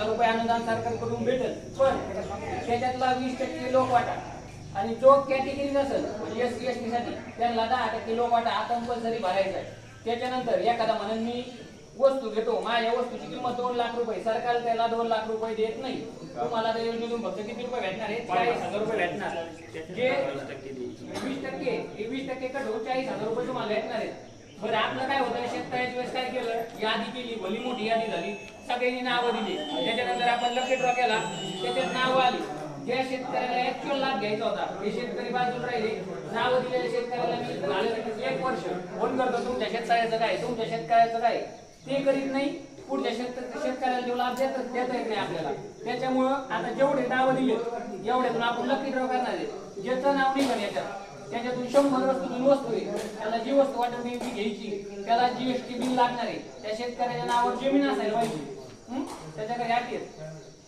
हजार रुपये अनुदान सरकारकडून भेटल. पण त्याच्यातला वीस टक्के लोक वाटा. आणि जो कॅटेगरी नसेल म्हणजे एस सी एस टी साठी त्यांना दहा टक्के लोक वाटा. हा कंपल्सरी भरायचा आहे. त्याच्यानंतर एखादा म्हणून मी वस्तू घेतो. माझ्या वस्तूची किंमत दोन लाख रुपये. सरकार त्याला दोन लाख रुपये देत नाही. तुम्हाला त्या योजनेतून फक्त किती रुपये भेटणार आहे चाळीस हजार रुपये भेटणार जे वीस टक्के वीस टक्के कट होऊन चाळीस हजार रुपये तुम्हाला भेटणार आहेत. बरं आपलं काय होतं शेतकऱ्याच्या वेळेस काय केलं? यादी केली भली मोठी यादी झाली. सगळ्यांनी नावं दिली. त्याच्यानंतर आपण लकी ड्रॉ केला. त्याच्यात नावं आली. ज्या शेतकऱ्याला ऍक्च्युअल लाभ घ्यायचा होता हे शेतकरी बाजूला राहिले. नावं दिलेल्या शेतकऱ्याला मी एक वर्ष. फोन करतो तुमच्या शेतकऱ्याचं काय? तुमच्या शेतकऱ्याचं काय? ते करीत नाही. पुढच्या शेत शेतकऱ्याला जो लाभ देत देता येत नाही आपल्याला. त्याच्यामुळं आता जेवढे नावं दिले एवढ्यातून आपण लकी ड्रॉ करणार आहे. ज्याचं नाव निघण याच्यात त्याच्यातून शंभर वस्तूतून वस्तू आहे त्याला जी वस्तू वाटत नाही ती घ्यायची. त्याला जीएसटी बिल लागणार आहे. त्या शेतकऱ्याच्या नावावर जमीन असायला पाहिजे. त्याच्याकडे अटी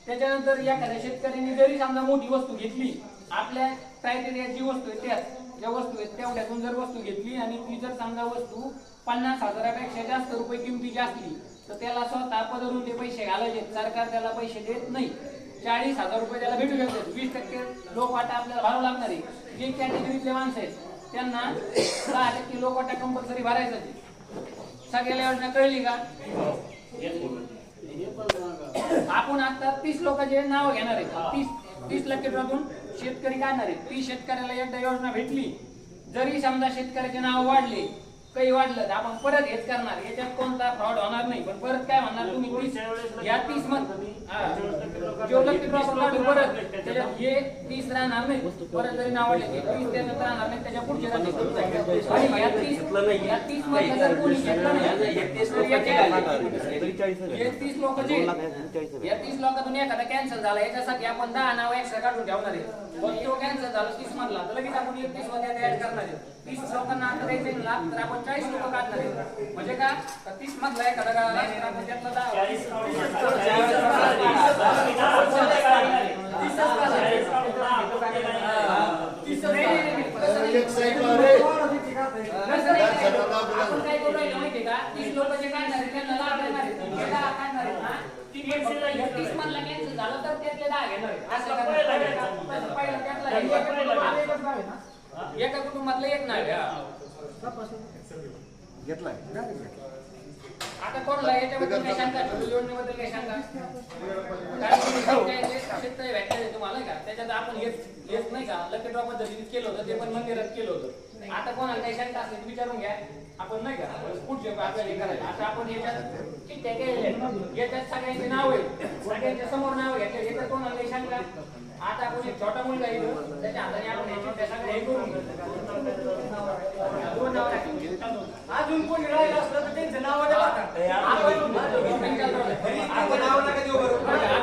त्याच्यानंतर एखाद्या शेतकऱ्यांनी जरी समजा मोठी वस्तू घेतली आपल्या क्रायटेरिया जी वस्तू आहे त्याच ज्या वस्तू आहेत तेवढ्यातून जर वस्तू घेतली आणि ती जर समजा वस्तू पन्नास हजारापेक्षा जास्त रुपये किमतीची असली तर त्याला स्वतः पदरून ते पैसे घालायचे. सरकार त्याला पैसे देत नाही. चाळीस हजार रुपये त्याला भेटू शकतात. वीस टक्के लोक वाटा आपल्याला भरावं लागणार आहे. जे कॅटेगरीतले माणसं आहेत त्यांना दहा टक्के लोक वाटा कंपल्सरी भरायचं सगळ्याला योजना कळली का? आपण आता तीस लोकांचे नाव घेणार आहे. तीस तीस लक्षातून शेतकरी काढणार आहे. ती शेतकऱ्याला एकदा योजना भेटली. जरी समजा शेतकऱ्याचे नाव वाढले काही वाढलं तर आपण परत हेच करणार. याच्यात कोणता फ्रॉड होणार नाही. पण परत काय म्हणणार तुम्ही? तीस या तीसमध्ये काढू परत त्याच्यात हे तीस राहणार नाही. परत जरी नाव वाढले ते तीस त्याच्यात राहणार नाही. त्याच्या पुढचे आणि या तीस या तीसमध्ये जर कोणी घेतलं नाही हे तीस लोक जे या तीस लोकांतून एखादा कॅन्सल झाला याच्यासाठी आपण दहा नाव एक्स्ट्रा काढून ठेवणार आहे पण तो कॅन्सल झाला तीस मधला तर लगेच आपण एकतीसमध्ये ऍड करणार आहे तीस लोकांना आता द्यायचं आहे ना तर आपण चाळीस लोक काढणार आहे म्हणजे का? तर तीस मधला एखादा गाळा असला तर आपण त्यातला दहा. तीसच काढणार आहे. तीसच नाही, नाही, नाही, तसं नाही. एक साईडला रे. तसं नाही. आपण काय करू राहिलो माहितीये का? तीस लोक जे काढणार आहेत त्यांना लाभ देणार आहेत. जे दहा काढणार आहेत ना, ती फक्त या तीस मधला cancel झालं तर त्यातले दहा घेणार आहेत. असं करणार आहे. तसं पहिलं त्यातला हे एका कुटुंबात- एका कुटुंबातलं एक नाव आहे, हा. घेतलाय. आता कोणला याच्याबद्दल तुम्ही शेतकऱ्याचे शेतकरी व्याख्या आहे तुम्हाला का? त्याच्यात आपण हेच हेच नाही का? लकी ड्रॉ पद्धतीने केलं होतं ते पण मंदिरात केलं होतं. आता कोणाला काही शंका असली विचारून घ्या. आपण नाही का? पुढचे आपल्याला हे करायचं आता आपण याच्यात केलेल्या आहेत. याच्यात सगळ्यांचे नाव आहे सगळ्यांच्या समोर नाव घेतले याच्यात कोणाला काही शंका? आता आपण एक छोटा मुलगा येतो त्याच्या हाताने आपण हे चिठ्ठ्या सगळ्या हे करून. दोन नाव अजून कोणी राहिलं असलं तर त्यांचं नाव आपण- आपण- आपण नाव नका देऊ बरोबर